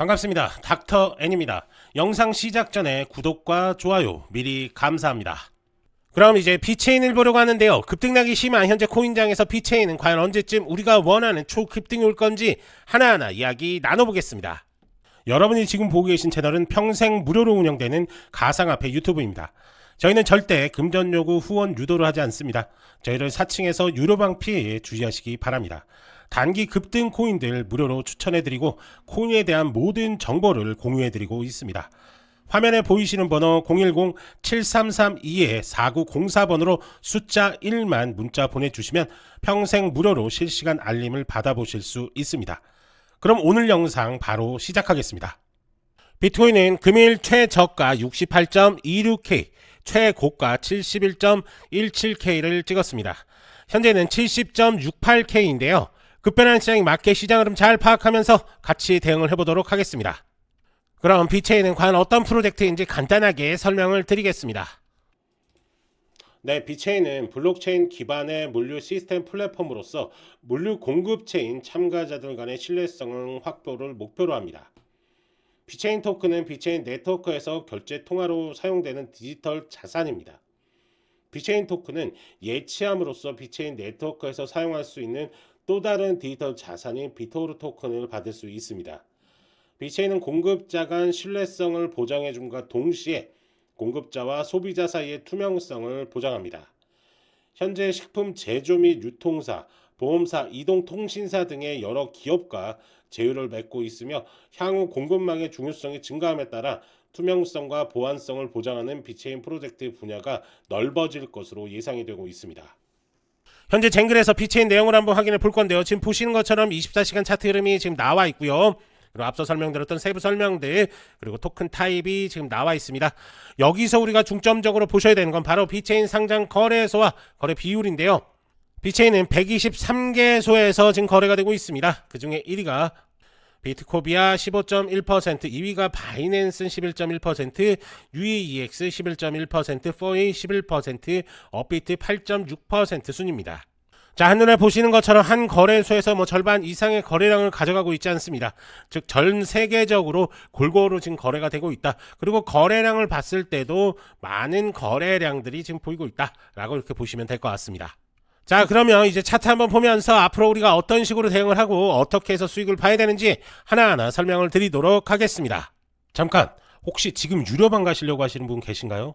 반갑습니다. 닥터 N입니다. 영상 시작 전에 구독과 좋아요 미리 감사합니다. 그럼 이제 비체인을 보려고 하는데요. 급등락이 심한 현재 코인장에서 비체인은 과연 언제쯤 우리가 원하는 초급등이 올 건지 하나하나 이야기 나눠보겠습니다. 여러분이 지금 보고 계신 채널은 평생 무료로 운영되는 가상화폐 유튜브입니다. 저희는 절대 금전 요구 후원 유도를 하지 않습니다. 저희를 사칭해서 유료 방 피해에 주의하시기 바랍니다. 단기 급등 코인들 무료로 추천해드리고 코인에 대한 모든 정보를 공유해드리고 있습니다. 화면에 보이시는 번호 010-7332-4904번으로 숫자 1만 문자 보내주시면 평생 무료로 실시간 알림을 받아보실 수 있습니다. 그럼 오늘 영상 바로 시작하겠습니다. 비트코인은 금일 최저가 68.26K, 최고가 71.17K를 찍었습니다. 현재는 70.68K인데요. 급변하는 시장이 맞게 시장 흐름 잘 파악하면서 같이 대응을 해보도록 하겠습니다. 그럼 비체인은 과연 어떤 프로젝트인지 간단하게 설명을 드리겠습니다. 네, 비체인은 블록체인 기반의 물류 시스템 플랫폼으로서 물류 공급체인 참가자들 간의 신뢰성 확보를 목표로 합니다. 비체인 토큰은 비체인 네트워크에서 결제 통화로 사용되는 디지털 자산입니다. 비체인 토큰은 예치함으로써 비체인 네트워크에서 사용할 수 있는 또 다른 디지털 자산인 비토르 토큰을 받을 수 있습니다. 비체인은 공급자 간 신뢰성을 보장해 줌과 동시에 공급자와 소비자 사이의 투명성을 보장합니다. 현재 식품 제조 및 유통사, 보험사, 이동통신사 등의 여러 기업과 제휴를 맺고 있으며 향후 공급망의 중요성이 증가함에 따라 투명성과 보안성을 보장하는 비체인 프로젝트 분야가 넓어질 것으로 예상이 되고 있습니다. 현재 쟁글에서 비체인 내용을 한번 확인해 볼 건데요. 지금 보시는 것처럼 24시간 차트 흐름이 지금 나와 있고요. 그리고 앞서 설명드렸던 세부 설명들 그리고 토큰 타입이 지금 나와 있습니다. 여기서 우리가 중점적으로 보셔야 되는 건 바로 비체인 상장 거래소와 거래 비율인데요. 비체인은 123개소에서 지금 거래가 되고 있습니다. 그 중에 1위가 비트코비아 15.1%, 2위가 바이낸슨 11.1%, UEX 11.1%, 포이 11%, 업비트 8.6% 순입니다. 자, 한눈에 보시는 것처럼 한 거래소에서 뭐 절반 이상의 거래량을 가져가고 있지 않습니다. 즉, 전 세계적으로 골고루 지금 거래가 되고 있다. 그리고 거래량을 봤을 때도 많은 거래량들이 지금 보이고 있다 라고 이렇게 보시면 될 것 같습니다. 자, 그러면 이제 차트 한번 보면서 앞으로 우리가 어떤 식으로 대응을 하고 어떻게 해서 수익을 봐야 되는지 하나하나 설명을 드리도록 하겠습니다. 잠깐, 혹시 지금 유료방 가시려고 하시는 분 계신가요?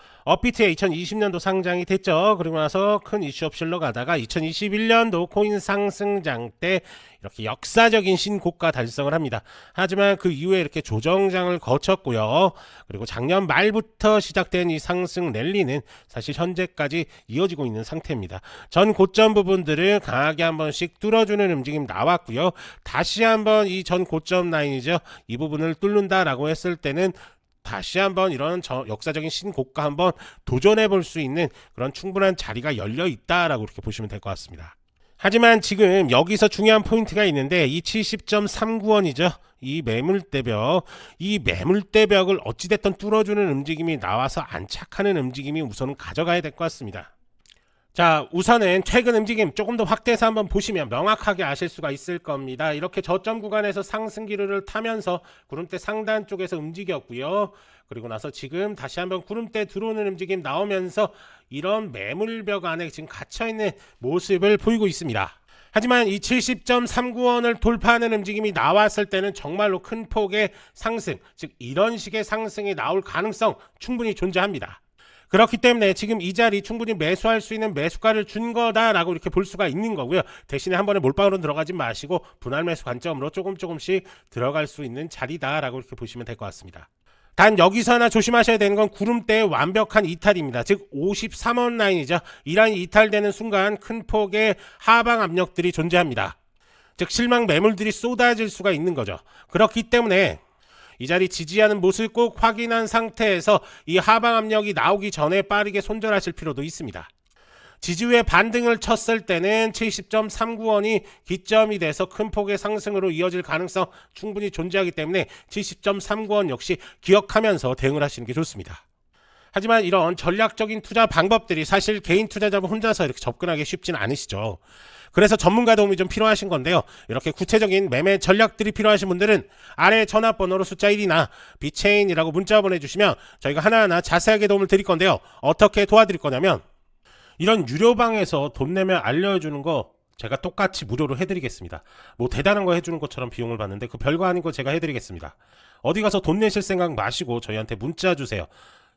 업비트에 2020년도 상장이 됐죠. 그리고 나서 큰 이슈 없이 흘러가다가 2021년도 코인 상승장 때 이렇게 역사적인 신고가 달성을 합니다. 하지만 그 이후에 이렇게 조정장을 거쳤고요. 그리고 작년 말부터 시작된 이 상승 랠리는 사실 현재까지 이어지고 있는 상태입니다. 전 고점 부분들을 강하게 한 번씩 뚫어주는 움직임 나왔고요. 다시 한번 이 전 고점 라인이죠. 이 부분을 뚫는다라고 했을 때는 다시 한번 이런 저 역사적인 신고가 한번 도전해 볼 수 있는 그런 충분한 자리가 열려 있다라고 이렇게 보시면 될 것 같습니다. 하지만 지금 여기서 중요한 포인트가 있는데 이 70.39원이죠. 이 매물대벽, 이 매물대벽을 어찌됐든 뚫어주는 움직임이 나와서 안착하는 움직임이 우선은 가져가야 될 것 같습니다. 자, 우선은 최근 움직임 조금 더 확대해서 한번 보시면 명확하게 아실 수가 있을 겁니다. 이렇게 저점 구간에서 상승 기류를 타면서 구름대 상단 쪽에서 움직였고요. 그리고 나서 지금 다시 한번 구름대 들어오는 움직임 나오면서 이런 매물벽 안에 지금 갇혀 있는 모습을 보이고 있습니다. 하지만 이 70.39원을 돌파하는 움직임이 나왔을 때는 정말로 큰 폭의 상승, 즉 이런 식의 상승이 나올 가능성 충분히 존재합니다. 그렇기 때문에 지금 이 자리 충분히 매수할 수 있는 매수가를 준 거다라고 이렇게 볼 수가 있는 거고요. 대신에 한 번에 몰빵으로 들어가지 마시고 분할 매수 관점으로 조금 조금씩 들어갈 수 있는 자리다라고 이렇게 보시면 될 것 같습니다. 단 여기서 하나 조심하셔야 되는 건 구름대의 완벽한 이탈입니다. 즉 53원 라인이죠. 이 라인이 이탈되는 순간 큰 폭의 하방 압력들이 존재합니다. 즉 실망 매물들이 쏟아질 수가 있는 거죠. 그렇기 때문에 이 자리 지지하는 모습 꼭 확인한 상태에서 이 하방 압력이 나오기 전에 빠르게 손절하실 필요도 있습니다. 지지후에 반등을 쳤을 때는 70.39원이 기점이 돼서 큰 폭의 상승으로 이어질 가능성 충분히 존재하기 때문에 70.39원 역시 기억하면서 대응을 하시는 게 좋습니다. 하지만 이런 전략적인 투자 방법들이 사실 개인 투자자분 혼자서 이렇게 접근하기 쉽진 않으시죠. 그래서 전문가 도움이 좀 필요하신 건데요. 이렇게 구체적인 매매 전략들이 필요하신 분들은 아래 전화번호로 숫자 1이나 비체인이라고 문자 보내주시면 저희가 하나하나 자세하게 도움을 드릴 건데요. 어떻게 도와드릴 거냐면 이런 유료방에서 돈 내면 알려주는 거 제가 똑같이 무료로 해드리겠습니다. 뭐 대단한 거 해주는 것처럼 비용을 받는데 그 별거 아닌 거 제가 해드리겠습니다. 어디 가서 돈 내실 생각 마시고 저희한테 문자 주세요.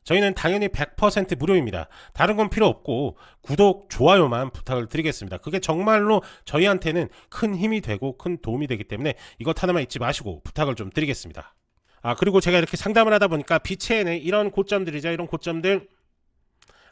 저희는 당연히 100% 무료입니다. 다른 건 필요 없고 구독, 좋아요만 부탁을 드리겠습니다. 그게 정말로 저희한테는 큰 힘이 되고 큰 도움이 되기 때문에 이것 하나만 잊지 마시고 부탁을 좀 드리겠습니다. 아 그리고 제가 이렇게 상담을 하다 보니까 비체에는 이런 고점들이죠. 이런 고점들